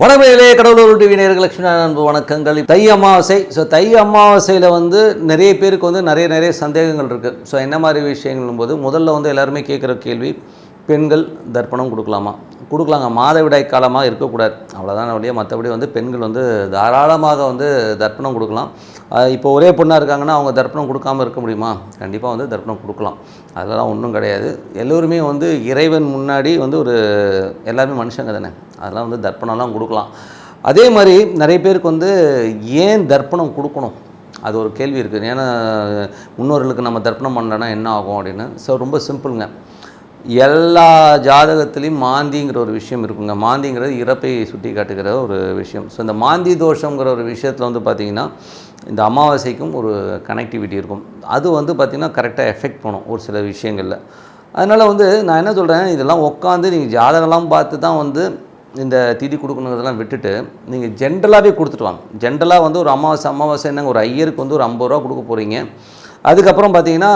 வடமையிலே கடவுளூர் TV நேர்கள் லட்சுமி அன்பு வணக்கங்கள். தை அமாவாசை ஸோ தை அமாவாசையில் வந்து நிறைய பேருக்கு வந்து நிறைய நிறைய சந்தேகங்கள் இருக்குது ஸோ என்ன மாதிரி விஷயங்களும் போது முதல்ல வந்து எல்லாருமே கேட்குற கேள்வி பெண்கள் தர்ப்பணம் கொடுக்கலாமா? கொடுக்கலாங்க. மாதவிடாய் காலமாக இருக்கக்கூடாது. அவ்வளோதான் வழியாக மற்றபடி வந்து பெண்கள் வந்து தாராளமாக வந்து தர்ப்பணம் கொடுக்கலாம். இப்போ ஒரே பொண்ணாக இருக்காங்கன்னா அவங்க தர்ப்பணம் கொடுக்காம இருக்க முடியுமா? கண்டிப்பாக வந்து தர்ப்பணம் கொடுக்கலாம். அதெல்லாம் ஒன்றும் கிடையாது. எல்லோருமே வந்து இறைவன் முன்னாடி வந்து ஒரு எல்லாருமே மனுஷங்க தானே. அதெல்லாம் வந்து தர்ப்பணம்லாம் கொடுக்கலாம். அதே மாதிரி நிறைய பேருக்கு வந்து ஏன் தர்ப்பணம் கொடுக்கணும்? அது ஒரு கேள்வி இருக்குது ஏன்னா முன்னோர்களுக்கு நம்ம தர்ப்பணம் பண்ணலன்னா என்ன ஆகும் அப்படின்னு. ஸோ ரொம்ப சிம்பிளுங்க. எல்லா ஜாதகத்துலேயும் மாந்திங்கிற ஒரு விஷயம் இருக்குங்க. மாந்திங்கிறது இறப்பை சுட்டி காட்டுகிற ஒரு விஷயம். ஸோ இந்த மாந்தி தோஷங்கிற ஒரு விஷயத்தில் வந்து பார்த்திங்கன்னா இந்த அமாவாசைக்கும் ஒரு கனெக்டிவிட்டி இருக்கும். அது வந்து பார்த்திங்கன்னா கரெக்டாக எஃபெக்ட் பண்ணும் ஒரு சில விஷயங்களில். அதனால் வந்து நான் என்ன சொல்கிறேன் இதெல்லாம் உட்காந்து நீங்கள் ஜாதகம்லாம் பார்த்து தான் வந்து இந்த திதி கொடுக்கணுங்கிறதெல்லாம் விட்டுட்டு நீங்கள் ஜென்ரலாகவே கொடுத்துட்டு வாங்க. ஜென்ரலாக வந்து ஒரு அமாவாசை அமாவாசை என்னங்க? ஒரு ஐயருக்கு வந்து ஒரு ஐம்பது ரூபா கொடுக்க போகிறீங்க அதுக்கப்புறம் பார்த்தீங்கன்னா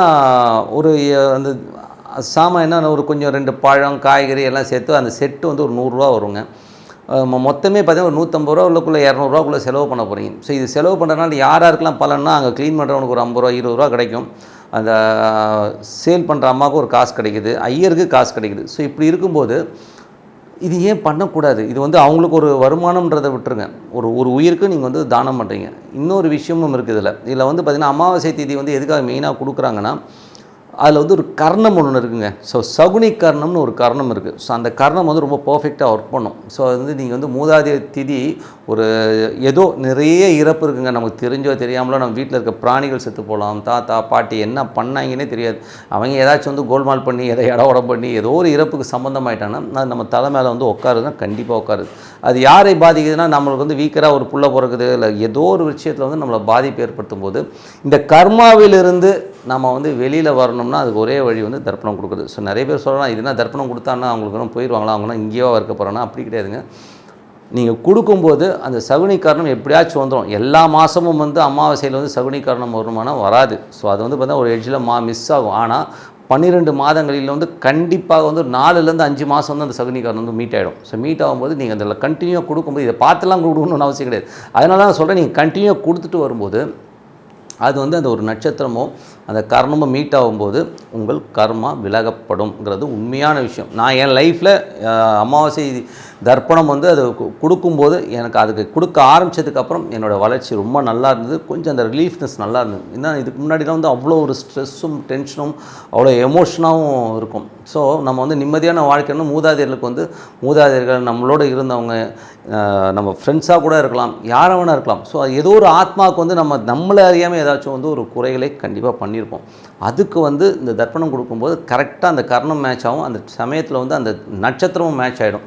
ஒரு அந்த சாமான் என்ன ஒரு கொஞ்சம் ரெண்டு பழம் காய்கறி எல்லாம் சேர்த்து அந்த செட்டு வந்து ஒரு நூறுரூவா வருங்க. மொ- மொத்தமே பார்த்தீங்கன்னா ஒரு நூற்றம்பது ரூபா உள்ளக்குள்ளே இரநூறுவாக்குள்ளே செலவு பண்ண போகிறீங்க ஸோ இது செலவு பண்ணுறதுனால யார் யாருக்கெல்லாம் பலன்னா அங்கே க்ளீன் பண்ணுறவனுக்கு ஒரு ஐம்பது ரூபா இருபது ரூபா கிடைக்கும். அந்த சேல் பண்ணுற அம்மாவுக்கு ஒரு காசு கிடைக்குது. ஐயருக்கு காசு கிடைக்குது. ஸோ இப்படி இருக்கும்போது இது ஏன் பண்ணக்கூடாது? இது வந்து அவங்களுக்கு ஒரு வருமானம்ன்றதை விட்டுருங்க. ஒரு ஒரு உயிருக்கு நீங்கள் வந்து தானம் பண்ணுறீங்க இன்னொரு விஷயமும் இருக்குது இதில். இதில் வந்து பார்த்திங்கன்னா அமாவாசை தேதி வந்து எதுக்காக மெயினாக கொடுக்குறாங்கன்னா அதில் வந்து ஒரு கர்ணம் ஒன்று இருக்குங்க. ஸோ சகுனி கர்ணம்னு ஒரு கர்ணம் இருக்குது ஸோ அந்த கர்ணம் வந்து ரொம்ப பர்ஃபெக்டாக ஒர்க் பண்ணும். ஸோ அது வந்து நீங்கள் வந்து மூதாதி திதி ஒரு ஏதோ நிறைய இறப்பு இருக்குங்க. நமக்கு தெரிஞ்சோ தெரியாமலோ நம்ம வீட்டில் இருக்க பிராணிகள் செத்து போகலாம். தாத்தா பாட்டி என்ன பண்ணாங்கன்னே தெரியாது. அவங்க ஏதாச்சும் வந்து கோல்மால் பண்ணி எதை இடவடம் பண்ணி ஏதோ ஒரு இறப்புக்கு சம்மந்தமாயிட்டாங்கன்னா அது நம்ம தலை மேலே வந்து உட்காருதுன்னா கண்டிப்பாக உட்காருது அது யாரை பாதிக்குதுன்னா நம்மளுக்கு வந்து வீக்கராக ஒரு புள்ள பிறக்குது இல்லை ஏதோ ஒரு விஷயத்தில் வந்து நம்மளை பாதிப்பு ஏற்படுத்தும் போது இந்த கர்மாவிலிருந்து நம்ம வந்து வெளியில் வரணும்னா அதுக்கு ஒரே வழி வந்து தர்ப்பணம் கொடுக்குறது. ஸோ நிறைய பேர் சொல்லலாம் இதுனா தர்ப்பணம் கொடுத்தான்னா அவங்களுக்கு போயிடுவாங்களா அவங்களாம் இங்கேயோ இருக்க போகிறாங்கன்னா அப்படி கிடையாதுங்க. நீங்கள் கொடுக்கும்போது அந்த சகுனி காரணம் எப்படியாச்சும் வந்துடும் எல்லா மாதமும் வந்து அமாவாசையில் வந்து சகுனி காரணம் வருமானா வராது. ஸோ அது வந்து பார்த்தா ஒரு எட்ஜில் மா மிஸ் ஆகும். ஆனால் பன்னிரெண்டு மாதங்களில் வந்து கண்டிப்பாக வந்து நாலுலேருந்து அஞ்சு மாதம் வந்து அந்த சகுனிக்காரணம் வந்து மீட் ஆகிடும் ஸோ மீட் ஆகும்போது நீங்கள் அதில் கண்டினியூ கொடுக்கும்போது இதை பார்த்துலாம் கொடுக்கணும்னு அவசியம் கிடையாது. அதனால தான் சொல்கிறேன் நீங்கள் கண்டினியூவாக கொடுத்துட்டு வரும்போது அது வந்து அந்த ஒரு நட்சத்திரமோ அந்த கர்மமும் மீட் ஆகும்போது உங்கள் கர்மா விலகப்படும்ங்கிறது உண்மையான விஷயம். நான் என் லைஃப்பில் அமாவாசை தர்ப்பணம் வந்து அது கொடுக்கும்போது எனக்கு அதுக்கு கொடுக்க ஆரம்பிச்சதுக்கப்புறம் என்னோடய வளர்ச்சி ரொம்ப நல்லா இருந்தது. கொஞ்சம் அந்த ரிலீஃப்னஸ் நல்லா இருந்தது. என்ன இதுக்கு முன்னாடிலாம் வந்து அவ்வளோ ஒரு ஸ்ட்ரெஸ்ஸும் டென்ஷனும் அவ்வளோ எமோஷனாகவும் இருக்கும். ஸோ நம்ம வந்து நிம்மதியான வாழ்க்கைன்னு மூதாதையர்களுக்கு வந்து மூதாதையர்கள் நம்மளோட இருந்தவங்க நம்ம ஃப்ரெண்ட்ஸாக கூட இருக்கலாம் யாரை வேணால் இருக்கலாம். ஸோ ஏதோ ஒரு ஆத்மாவுக்கு வந்து நம்ம நம்மளை அறியாமல் ஏதாச்சும் வந்து ஒரு குறைகளை கண்டிப்பாக பண்ணியிருப்போம். அதுக்கு வந்து இந்த தர்ப்பணம் கொடுக்கும்போது கரெக்டாக அந்த கர்ணம் மேட்ச் ஆகும் அந்த சமயத்தில் வந்து அந்த நட்சத்திரமும் மேட்ச் ஆகிடும்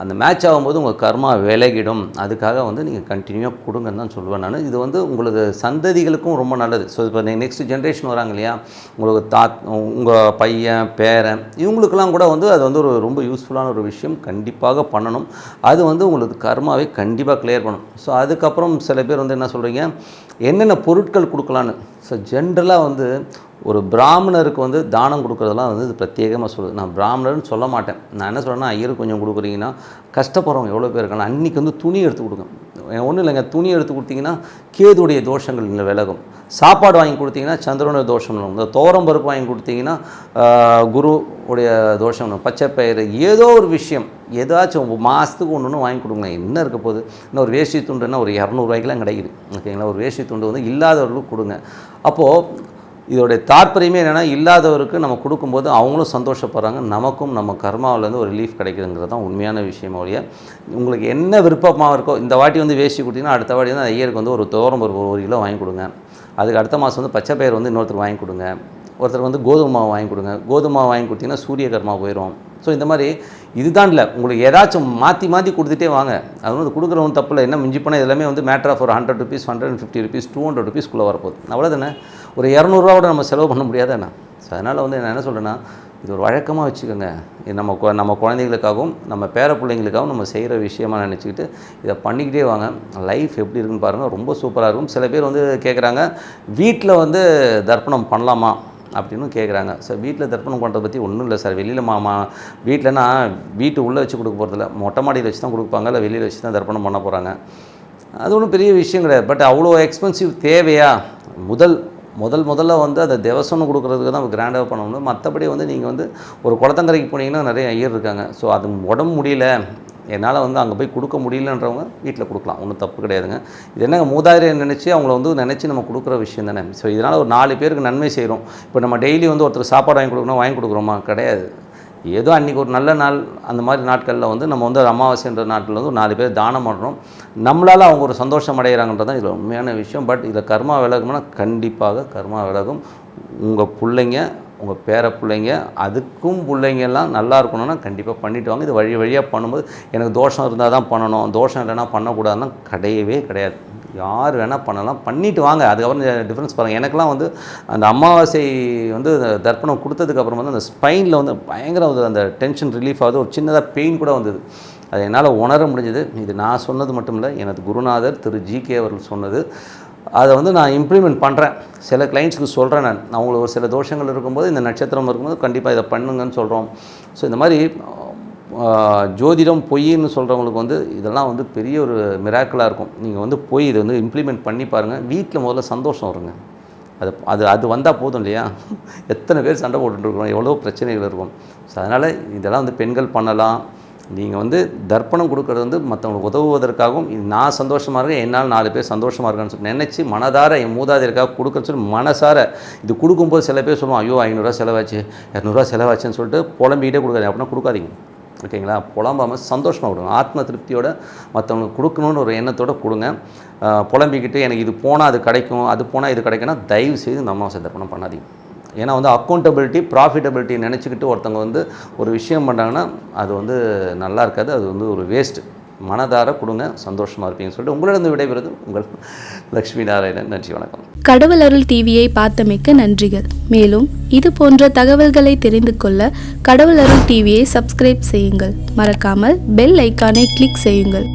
அந்த மேட்ச் ஆகும்போது உங்கள் கர்மா விலகிடும். அதுக்காக வந்து நீங்கள் கண்டினியூவாக கொடுங்கன்னு தான் சொல்லுவேன் நான். இது வந்து உங்களுக்கு சந்ததிகளுக்கும் ரொம்ப நல்லது. ஸோ இப்போ நெக்ஸ்ட் ஜென்ரேஷன் வராங்க இல்லையா? உங்களுக்கு தாத் உங்கள் பையன் பேரன் இவங்களுக்கெல்லாம் கூட வந்து அது வந்து ஒரு ரொம்ப யூஸ்ஃபுல்லான ஒரு விஷயம். கண்டிப்பாக பண்ணணும். அது வந்து உங்களுக்கு கர்மாவே கண்டிப்பாக கிளியர் பண்ணும் ஸோ அதுக்கப்புறம் சில பேர் வந்து என்ன சொல்கிறீங்க என்னென்ன பொருட்கள் கொடுக்கலான்னு ஸோ ஜென்ரலாக வந்து ஒரு பிராமணருக்கு வந்து தானம் கொடுக்குறதெல்லாம் வந்து இது பிரத்யேகமாக சொல்லுது. நான் பிராமணர்னு சொல்ல மாட்டேன். நான் என்ன சொல்கிறேன்னா ஐயருக்கு கொஞ்சம் கொடுக்குறீங்கன்னா கஷ்டப்படுறவங்க எவ்வளோ பேர் இருக்காங்க அன்றைக்கி வந்து துணி எடுத்து கொடுங்க ஒன்றும் இல்லைங்க. துணி எடுத்து கொடுத்தீங்கன்னா கேதுடைய தோஷங்கள் இங்கே விலகும். சாப்பாடு வாங்கி கொடுத்தீங்கன்னா சந்திரனுடைய தோஷம் இந்த தோரம் பருப்பு வாங்கி கொடுத்தீங்கன்னா குரு உடைய தோஷம் பச்சைப்பயிறு ஏதோ ஒரு விஷயம் ஏதாச்சும் மாதத்துக்கு ஒன்று ஒன்று வாங்கி கொடுங்க. என்ன இருக்க போகுது? இன்னும் ஒரு வேஷ்டி துண்டுன்னா ஒரு இரநூறுவாய்க்கெலாம் கிடைக்குது. ஓகேங்களா? ஒரு வேஷ்டி துண்டு வந்து இல்லாதவர்களுக்கு கொடுங்க. அப்போது இதோடைய தாற்பயமே என்னென்னா இல்லாதவருக்கு நம்ம கொடுக்கும்போது அவங்களும் சந்தோஷப்படுறாங்க. நமக்கும் நம்ம கர்மாவிலேருந்து ஒரு ரிலீஃப் கிடைக்குதுங்கிறது தான் உண்மையான விஷயம் ஒழிய உங்களுக்கு என்ன விருப்பமாக இருக்கோ இந்த வாட்டி வந்து வேஷ்டி கொடுத்தீங்கன்னா அடுத்த வாட்டி வந்து ஐயருக்கு வந்து ஒரு தோரம் ஒரு ஒரு கிலோ வாங்கி கொடுங்க. அதுக்கு அடுத்த மாதம் வந்து பச்சை பயிர் வந்து இன்னொருத்தர் வாங்கி கொடுங்க. ஒருத்தர் வந்து கோதுமை மாவு வாங்கி கொடுங்க. கோதுமை மாவு வாங்கி கொடுத்தீங்கன்னா சூரிய கர்மா போயிடும் ஸோ இந்த மாதிரி இதுதான் இல்லை. உங்களுக்கு ஏதாச்சும் மாற்றி மாற்றி கொடுத்துட்டே வாங்க. அது வந்து கொடுக்குறவங்க தப்பு இல்லை என்ன மிஞ்சி போனால் எல்லாமே வந்து மேட்டர் ஆஃப் ஒரு hundred rupees hundred and fifty rupees two hundred ருபீஸ்க்குள்ளே வரப்போகுது. அவ்வளோதானே ஒரு இரநூறுவாவோட நம்ம செலவு பண்ண முடியாதானே ஸோ அதனால் வந்து நான் என்ன சொல்கிறேன்னா இது ஒரு வழக்கமாக வச்சுக்கோங்க. இது நம்ம நம்ம குழந்தைகளுக்காகவும் நம்ம பேர பிள்ளைங்களுக்காகவும் நம்ம செய்கிற விஷயமா நினச்சிக்கிட்டு இதை பண்ணிக்கிட்டே வாங்க. லைஃப் எப்படி இருக்குன்னு பாருங்கள் ரொம்ப சூப்பராக இருக்கும். சில பேர் வந்து கேட்குறாங்க வீட்டில் வந்து தர்ப்பணம் பண்ணலாமா? அப்படின்னு கேட்குறாங்க சார் வீட்டில் தர்ப்பணம் பண்ணுறத பற்றி ஒன்றும் இல்லை சார். வெளியில் மாமா வீட்டிலனா வீட்டு உள்ளே வச்சு கொடுக்க போகிறதில்ல மொட்டை மாடியில் வச்சு தான் கொடுப்பாங்க. இல்லை வெளியில் வச்சு தான் தர்ப்பணம் பண்ண போகிறாங்க அது ஒன்றும் பெரிய விஷயம் கிடையாது. பட் அவ்வளோ எக்ஸ்பென்சிவ் தேவையா? முதல் முதல் முதல்ல வந்து அதை தேவசம்னு கொடுக்குறதுக்கு தான் கிராண்டாக பண்ணணும். மற்றபடி வந்து நீங்கள் வந்து ஒரு குளத்தங்கரைக்கு போனீங்கன்னா நிறைய ஐயர் இருக்காங்க. ஸோ அது உடம்பு முடியல. என்னால் வந்து அங்கே போய் கொடுக்க முடியலன்றவங்க வீட்டில் கொடுக்கலாம் ஒன்றும் தப்பு கிடையாதுங்க. இது என்னங்க மூதாதையை நினச்சி அவங்கள வந்து நினச்சி நம்ம கொடுக்குற விஷயம் தானே? ஸோ இதனால் ஒரு நாலு பேருக்கு நன்மை செய்கிறோம். இப்போ நம்ம டெய்லி வந்து ஒருத்தர் சாப்பாடு வாங்கி கொடுக்கணும் வாங்கி கொடுக்குறோமா? கிடையாது. ஏதோ அன்றைக்கி ஒரு நல்ல நாள் அந்த மாதிரி நாட்களில் வந்து நம்ம வந்து அமாவாசைன்ற நாட்டில் வந்து ஒரு நாலு பேர் தானம் பண்ணுறோம். நம்மளால் அவங்க ஒரு சந்தோஷம் அடைகிறாங்கன்றது தான் இதில் உண்மையான விஷயம். பட் இதில் கர்மா விலகும்னா கண்டிப்பாக கர்மா விலகும். உங்கள் பிள்ளைங்க உங்கள் பேர பிள்ளைங்க அதுக்கும் பிள்ளைங்கெல்லாம் நல்லா இருக்கணும்னா கண்டிப்பாக பண்ணிட்டு வாங்க. இது வழி வழியாக பண்ணும்போது எனக்கு தோஷம் இருந்தால் தான் பண்ணணும். தோஷம் இல்லைன்னா பண்ணக்கூடாதுன்னா கிடையவே கிடையாது. யார் வேணால் பண்ணலாம். பண்ணிட்டு வாங்க. அதுக்கப்புறம் டிஃப்ரென்ஸ் பாருங்கள் எனக்கெல்லாம் வந்து அந்த அமாவாசை வந்து தர்ப்பணம் கொடுத்ததுக்கப்புறம் வந்து அந்த ஸ்பைனில் வந்து பயங்கர வந்து அந்த டென்ஷன் ரிலீஃப் ஆகுது. ஒரு சின்னதாக பெயின் கூட வந்தது. அது என்னால் உணர முடிஞ்சது. இது நான் சொன்னது மட்டும் இல்லை எனது குருநாதர் திரு ஜி கே அவர்கள் சொன்னது. அதை வந்து நான் இம்ப்ளிமெண்ட் பண்ணுறேன் சில கிளைண்ட்ஸ்க்கு சொல்கிறேன் நான். அவங்களுக்கு ஒரு சில தோஷங்கள் இருக்கும்போது இந்த நட்சத்திரம் இருக்கும்போது கண்டிப்பாக இதை பண்ணுங்கன்னு சொல்கிறோம் ஸோ இந்த மாதிரி ஜோதிடம் பொய்ன்னு சொல்கிறவங்களுக்கு வந்து இதெல்லாம் வந்து பெரிய ஒரு மிராக்கலாக இருக்கும். நீங்கள் வந்து போய் இதை வந்து இம்ப்ளிமெண்ட் பண்ணி பாருங்கள் வீட்டில் முதல்ல சந்தோஷம் வருங்க. அது அது அது வந்தால் போதும் இல்லையா? எத்தனை பேர் சண்டை போட்டுருக்குறோம் எவ்வளோ பிரச்சனைகள் இருக்கும். ஸோ அதனால் இதெல்லாம் வந்து பெண்கள் பண்ணலாம். நீங்கள் வந்து தர்ப்பணம் கொடுக்கறது வந்து மற்றவங்களுக்கு உதவுவதற்காகவும் இது நான் சந்தோஷமாக இருக்கேன் என்னால் நாலு பேர் சந்தோஷமாக இருக்கேன்னு சொல்லி நினச்சி மனதார என் மூதாதையருக்காக கொடுக்க சொல்லி மனசார இது கொடுக்கும்போது சில பேர் சொல்லுவோம் ஐயோ ஐநூறுரூவா செலவாச்சு இரநூறுவா செலவாச்சுன்னு சொல்லிட்டு புலம்பிக்கிட்டே கொடுக்காதீங்க. அப்படின்னா கொடுக்காதீங்க. ஓகேங்களா? புலம்பாமல் சந்தோஷமாக கொடுங்க. ஆத்ம திருப்தியோட மற்றவங்களுக்கு கொடுக்கணுன்னு ஒரு எண்ணத்தோடு கொடுங்க. புலம்பிக்கிட்டு எனக்கு இது போனால் அது கிடைக்கும் அது போனால் இது கிடைக்கும்னா தயவு செய்து நம்ம அமாவாசை தர்ப்பணம் பண்ணாதீங்க. ஏன்னா வந்து அக்கௌண்டபிலிட்டி ப்ராஃபிட்டபிலிட்டி நினச்சிக்கிட்டு ஒருத்தவங்க வந்து ஒரு விஷயம் பண்ணுறாங்கன்னா அது வந்து நல்லா இருக்காது. அது வந்து ஒரு வேஸ்ட்டு மனதார கொடுங்க சந்தோஷமாக இருப்பீங்கன்னு சொல்லிட்டு உங்களிடம் விடைபெறுது உங்கள் லக்ஷ்மி நாராயணன். நன்றி வணக்கம். கடவுள் அருள் டிவியை பார்த்தமைக்க நன்றிகள். மேலும் இது போன்ற தகவல்களை தெரிந்து கொள்ள கடவுள் அருள் டிவியை சப்ஸ்கிரைப் செய்யுங்கள். மறக்காமல் பெல் ஐக்கானை கிளிக் செய்யுங்கள்.